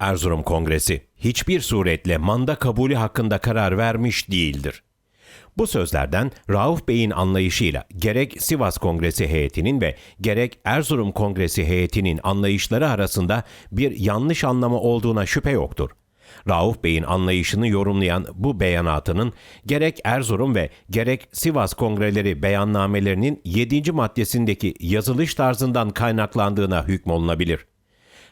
Erzurum Kongresi hiçbir suretle manda kabulü hakkında karar vermiş değildir. Bu sözlerden Rauf Bey'in anlayışıyla gerek Sivas Kongresi heyetinin ve gerek Erzurum Kongresi heyetinin anlayışları arasında bir yanlış anlama olduğuna şüphe yoktur. Rauf Bey'in anlayışını yorumlayan bu beyanatının gerek Erzurum ve gerek Sivas kongreleri beyannamelerinin 7. maddesindeki yazılış tarzından kaynaklandığına hükmolunabilir.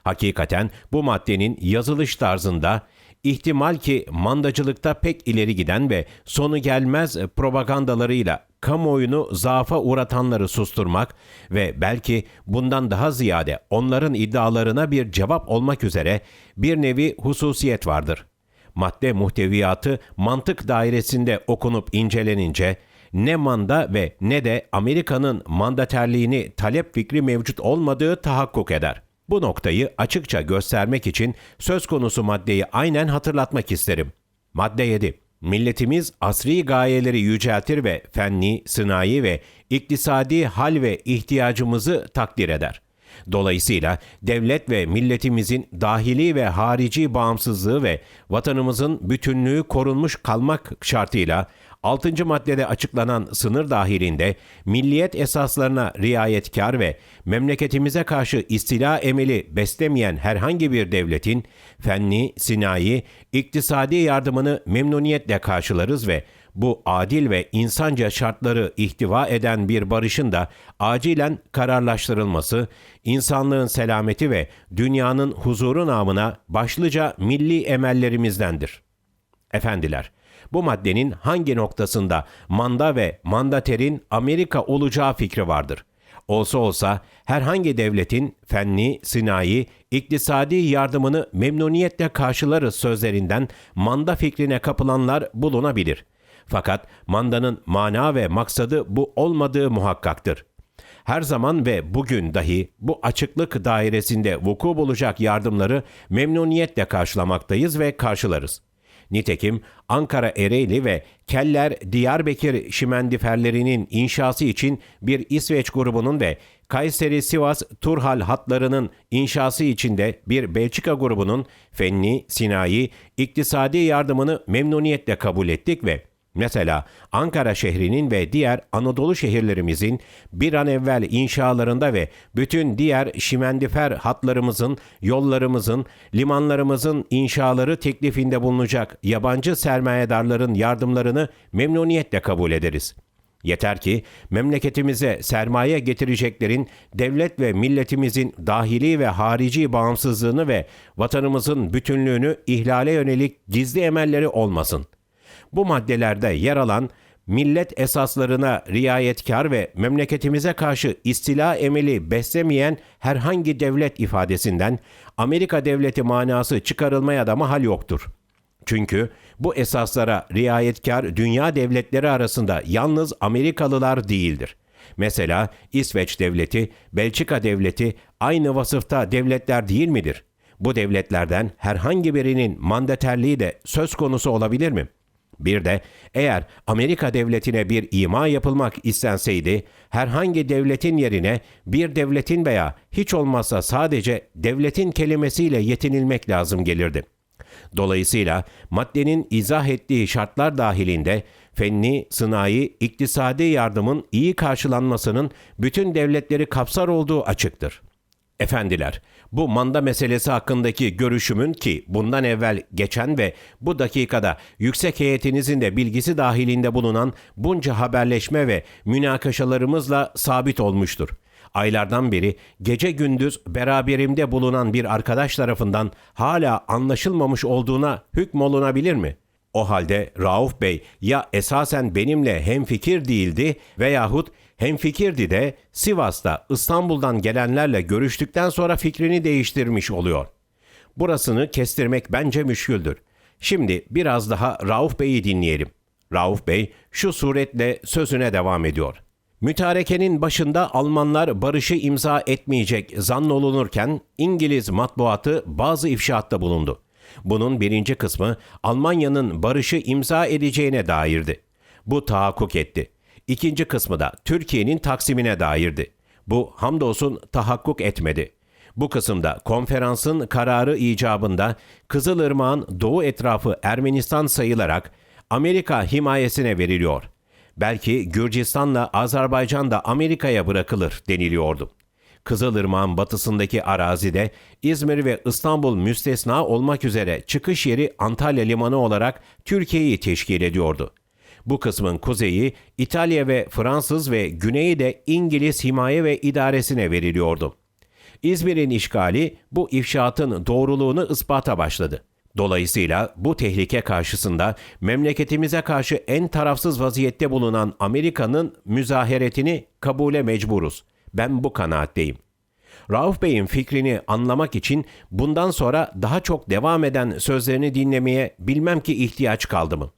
Hakikaten bu maddenin yazılış tarzında ihtimal ki mandacılıkta pek ileri giden ve sonu gelmez propagandalarıyla kamuoyunu zaafa uğratanları susturmak ve belki bundan daha ziyade onların iddialarına bir cevap olmak üzere bir nevi hususiyet vardır. Madde muhteviyatı mantık dairesinde okunup incelenince ne manda ve ne de Amerika'nın mandaterliğini talep fikri mevcut olmadığı tahakkuk eder. Bu noktayı açıkça göstermek için söz konusu maddeyi aynen hatırlatmak isterim. Madde 7. Milletimiz asri gayeleri yüceltir ve fenni, sınai ve iktisadi hal ve ihtiyacımızı takdir eder. Dolayısıyla devlet ve milletimizin dahili ve harici bağımsızlığı ve vatanımızın bütünlüğü korunmuş kalmak şartıyla 6. maddede açıklanan sınır dahilinde milliyet esaslarına riayetkar ve memleketimize karşı istila emeli beslemeyen herhangi bir devletin fenni, sinayi, iktisadi yardımını memnuniyetle karşılarız ve bu adil ve insanca şartları ihtiva eden bir barışın da acilen kararlaştırılması, insanlığın selameti ve dünyanın huzuru namına başlıca milli emellerimizdendir. Efendiler, bu maddenin hangi noktasında manda ve mandaterin Amerika olacağı fikri vardır. Olsa olsa herhangi devletin fenni, sinayi, iktisadi yardımını memnuniyetle karşılarız sözlerinden manda fikrine kapılanlar bulunabilir. Fakat mandanın mana ve maksadı bu olmadığı muhakkaktır. Her zaman ve bugün dahi bu açıklık dairesinde vuku bulacak yardımları memnuniyetle karşılamaktayız ve karşılarız. Nitekim Ankara Ereğli ve Keller Diyarbakır şimendiferlerinin inşası için bir İsveç grubunun ve Kayseri Sivas Turhal hatlarının inşası için de bir Belçika grubunun fenni, sinayi, iktisadi yardımını memnuniyetle kabul ettik ve Mesela Ankara şehrinin ve diğer Anadolu şehirlerimizin bir an evvel inşalarında ve bütün diğer şimendifer hatlarımızın, yollarımızın, limanlarımızın inşaları teklifinde bulunacak yabancı sermayedarların yardımlarını memnuniyetle kabul ederiz. Yeter ki memleketimize sermaye getireceklerin devlet ve milletimizin dahili ve harici bağımsızlığını ve vatanımızın bütünlüğünü ihlale yönelik gizli emelleri olmasın.'' Bu maddelerde yer alan millet esaslarına riayetkar ve memleketimize karşı istila emeli beslemeyen herhangi devlet ifadesinden Amerika devleti manası çıkarılmaya da mahal yoktur. Çünkü bu esaslara riayetkar dünya devletleri arasında yalnız Amerikalılar değildir. Mesela İsveç devleti, Belçika devleti aynı vasıfta devletler değil midir? Bu devletlerden herhangi birinin mandaterliği de söz konusu olabilir mi?'' Bir de eğer Amerika devletine bir ima yapılmak istenseydi, herhangi devletin yerine bir devletin veya hiç olmazsa sadece devletin kelimesiyle yetinilmek lazım gelirdi. Dolayısıyla maddenin izah ettiği şartlar dahilinde fenni, sınai, iktisadi yardımın iyi karşılanmasının bütün devletleri kapsar olduğu açıktır. Efendiler, bu manda meselesi hakkındaki görüşümün ki bundan evvel geçen ve bu dakikada yüksek heyetinizin de bilgisi dahilinde bulunan bunca haberleşme ve münakaşalarımızla sabit olmuştur. Aylardan beri gece gündüz beraberimde bulunan bir arkadaş tarafından hala anlaşılmamış olduğuna hükmolunabilir mi?'' O halde Rauf Bey ya esasen benimle hemfikir değildi veyahut hemfikirdi de Sivas'ta İstanbul'dan gelenlerle görüştükten sonra fikrini değiştirmiş oluyor. Burasını kestirmek bence müşküldür. Şimdi biraz daha Rauf Bey'i dinleyelim. Rauf Bey şu suretle sözüne devam ediyor. Mütarekenin başında Almanlar barışı imza etmeyecek zannolunurken İngiliz matbuatı bazı ifşaatta bulundu. Bunun birinci kısmı Almanya'nın barışı imza edeceğine dairdi. Bu tahakkuk etti. İkinci kısmı da Türkiye'nin taksimine dairdi. Bu hamdolsun tahakkuk etmedi. Bu kısımda konferansın kararı icabında Kızılırmak'ın doğu etrafı Ermenistan sayılarak Amerika himayesine veriliyor. Belki Gürcistan'la Azerbaycan da Amerika'ya bırakılır deniliyordu. Kızılırmak'ın batısındaki arazide İzmir ve İstanbul müstesna olmak üzere çıkış yeri Antalya Limanı olarak Türkiye'yi teşkil ediyordu. Bu kısmın kuzeyi İtalya ve Fransız ve güneyi de İngiliz himaye ve idaresine veriliyordu. İzmir'in işgali bu ifşaatın doğruluğunu ispata başladı. Dolayısıyla bu tehlike karşısında memleketimize karşı en tarafsız vaziyette bulunan Amerika'nın müzaheretini kabule mecburuz. Ben bu kanaatteyim. Rauf Bey'in fikrini anlamak için bundan sonra daha çok devam eden sözlerini dinlemeye bilmem ki ihtiyaç kaldı mı?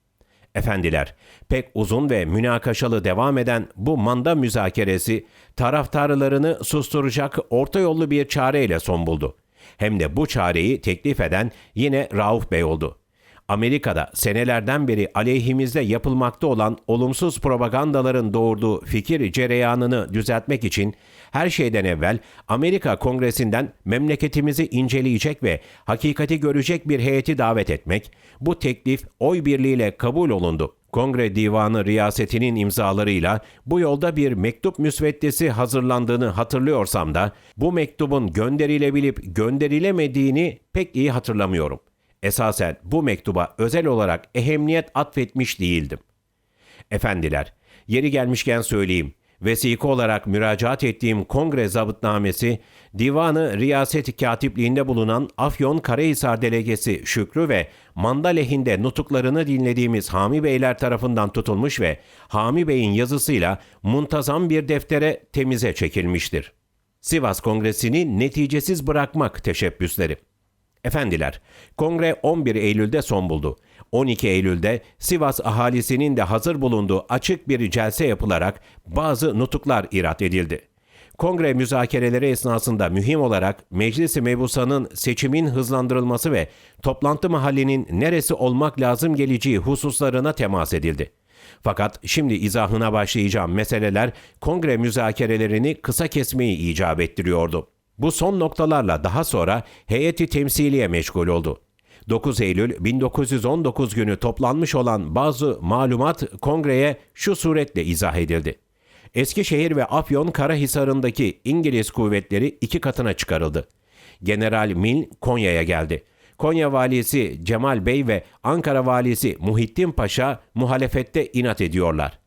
Efendiler, pek uzun ve münakaşalı devam eden bu manda müzakeresi taraftarlarını susturacak orta yollu bir çareyle son buldu. Hem de bu çareyi teklif eden yine Rauf Bey oldu. Amerika'da senelerden beri aleyhimizde yapılmakta olan olumsuz propagandaların doğurduğu fikir cereyanını düzeltmek için her şeyden evvel Amerika Kongresi'nden memleketimizi inceleyecek ve hakikati görecek bir heyeti davet etmek, bu teklif oy birliğiyle kabul olundu. Kongre Divanı riyasetinin imzalarıyla bu yolda bir mektup müsveddesi hazırlandığını hatırlıyorsam da bu mektubun gönderilebilip gönderilemediğini pek iyi hatırlamıyorum. Esasen bu mektuba özel olarak ehemmiyet atfetmiş değildim. Efendiler, yeri gelmişken söyleyeyim. Vesika olarak müracaat ettiğim kongre zabıtnamesi, Divanı Riyaset Katipliğinde bulunan Afyon Karahisar Delegesi Şükrü ve manda lehinde nutuklarını dinlediğimiz Hami Beyler tarafından tutulmuş ve Hami Bey'in yazısıyla muntazam bir deftere temize çekilmiştir. Sivas Kongresi'ni neticesiz bırakmak teşebbüsleri. Efendiler, kongre 11 Eylül'de son buldu. 12 Eylül'de Sivas ahalisinin de hazır bulunduğu açık bir celse yapılarak bazı nutuklar irat edildi. Kongre müzakereleri esnasında mühim olarak Meclis-i Mebusa'nın seçimin hızlandırılması ve toplantı mahallinin neresi olmak lazım geleceği hususlarına temas edildi. Fakat şimdi izahına başlayacağım meseleler kongre müzakerelerini kısa kesmeyi icap ettiriyordu. Bu son noktalarla daha sonra heyeti temsiliye meşgul oldu. 9 Eylül 1919 günü toplanmış olan bazı malumat kongreye şu suretle izah edildi. Eskişehir ve Afyon Karahisar'ındaki İngiliz kuvvetleri iki katına çıkarıldı. General Mil Konya'ya geldi. Konya valisi Cemal Bey ve Ankara valisi Muhittin Paşa muhalefette inat ediyorlar.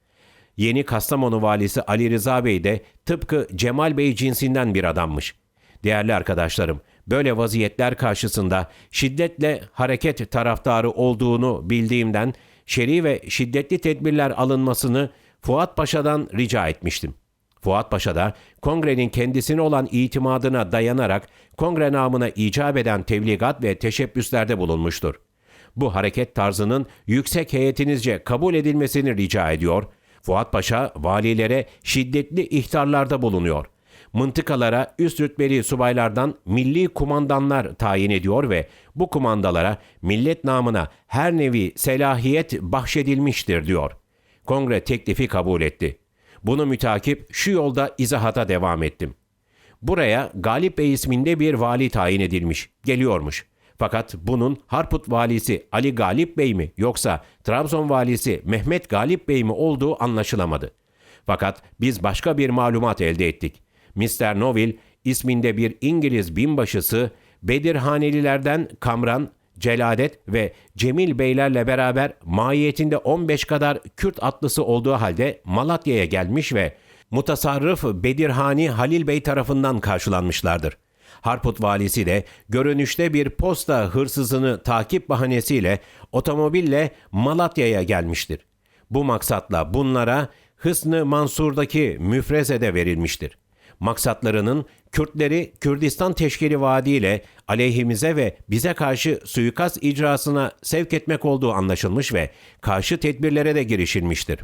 Yeni Kastamonu valisi Ali Rıza Bey de tıpkı Cemal Bey cinsinden bir adammış. Değerli arkadaşlarım, böyle vaziyetler karşısında şiddetle hareket taraftarı olduğunu bildiğimden şer'i ve şiddetli tedbirler alınmasını Fuat Paşa'dan rica etmiştim. Fuat Paşa da kongrenin kendisine olan itimadına dayanarak kongre namına icap eden tebligat ve teşebbüslerde bulunmuştur. Bu hareket tarzının yüksek heyetinizce kabul edilmesini rica ediyor. Fuat Paşa valilere şiddetli ihtarlarda bulunuyor. Mıntıkalara üst rütbeli subaylardan milli kumandanlar tayin ediyor ve bu kumandalara millet namına her nevi selahiyet bahşedilmiştir diyor. Kongre teklifi kabul etti. Bunu mütakip şu yolda izahata devam ettim. Buraya Galip Bey isminde bir vali tayin edilmiş, geliyormuş. Fakat bunun Harput valisi Ali Galip Bey mi yoksa Trabzon valisi Mehmet Galip Bey mi olduğu anlaşılamadı. Fakat biz başka bir malumat elde ettik. Mr. Noville isminde bir İngiliz binbaşısı Bedirhanelilerden Kamran, Celadet ve Cemil Beylerle beraber mahiyetinde 15 kadar Kürt atlısı olduğu halde Malatya'ya gelmiş ve mutasarrıf Bedirhani Halil Bey tarafından karşılanmışlardır. Harput valisi de görünüşte bir posta hırsızını takip bahanesiyle otomobille Malatya'ya gelmiştir. Bu maksatla bunlara Hısnı Mansur'daki müfrezede verilmiştir maksatlarının Kürtleri Kürdistan Teşkili vaadiyle aleyhimize ve bize karşı suikast icrasına sevk etmek olduğu anlaşılmış ve karşı tedbirlere de girişilmiştir.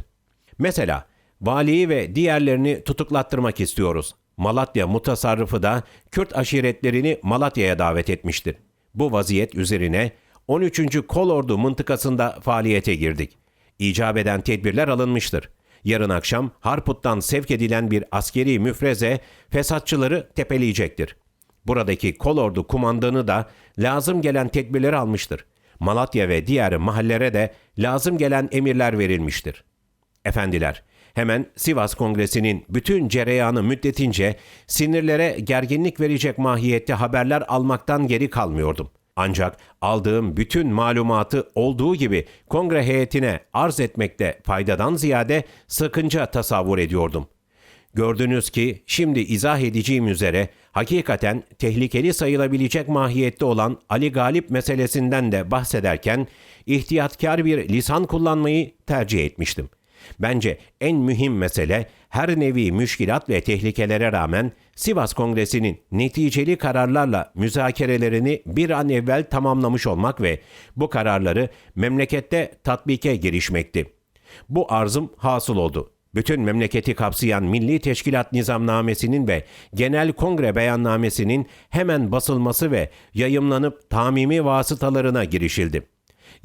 Mesela valiyi ve diğerlerini tutuklattırmak istiyoruz. Malatya mutasarrıfı da Kürt aşiretlerini Malatya'ya davet etmiştir. Bu vaziyet üzerine 13. Kolordu mıntıkasında faaliyete girdik. İcap eden tedbirler alınmıştır. Yarın akşam Harput'tan sevk edilen bir askeri müfreze fesatçıları tepeleyecektir. Buradaki kolordu kumandanı da lazım gelen tedbirleri almıştır. Malatya ve diğer mahallelere de lazım gelen emirler verilmiştir. Efendiler, hemen Sivas Kongresi'nin bütün cereyanı müddetince sinirlere gerginlik verecek mahiyette haberler almaktan geri kalmıyordum. Ancak aldığım bütün malumatı olduğu gibi kongre heyetine arz etmekte faydadan ziyade sakınca tasavvur ediyordum. Gördünüz ki şimdi izah edeceğim üzere hakikaten tehlikeli sayılabilecek mahiyette olan Ali Galip meselesinden de bahsederken ihtiyatkar bir lisan kullanmayı tercih etmiştim. Bence en mühim mesele her nevi müşkilat ve tehlikelere rağmen Sivas Kongresi'nin neticeli kararlarla müzakerelerini bir an evvel tamamlamış olmak ve bu kararları memlekette tatbike girişmekti. Bu arzım hasıl oldu. Bütün memleketi kapsayan Milli Teşkilat Nizamnamesi'nin ve Genel Kongre Beyannamesi'nin hemen basılması ve yayımlanıp tamimi vasıtalarına girişildi.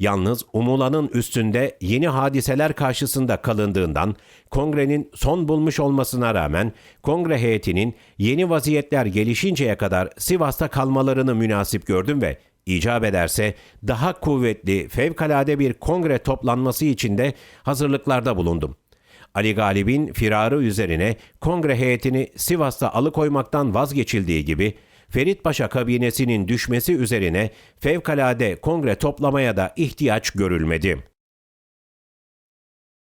Yalnız umulanın üstünde yeni hadiseler karşısında kalındığından kongrenin son bulmuş olmasına rağmen kongre heyetinin yeni vaziyetler gelişinceye kadar Sivas'ta kalmalarını münasip gördüm ve icap ederse daha kuvvetli fevkalade bir kongre toplanması için de hazırlıklarda bulundum. Ali Galip'in firarı üzerine kongre heyetini Sivas'ta alıkoymaktan vazgeçildiği gibi Ferit Paşa kabinesinin düşmesi üzerine fevkalade kongre toplamaya da ihtiyaç görülmedi.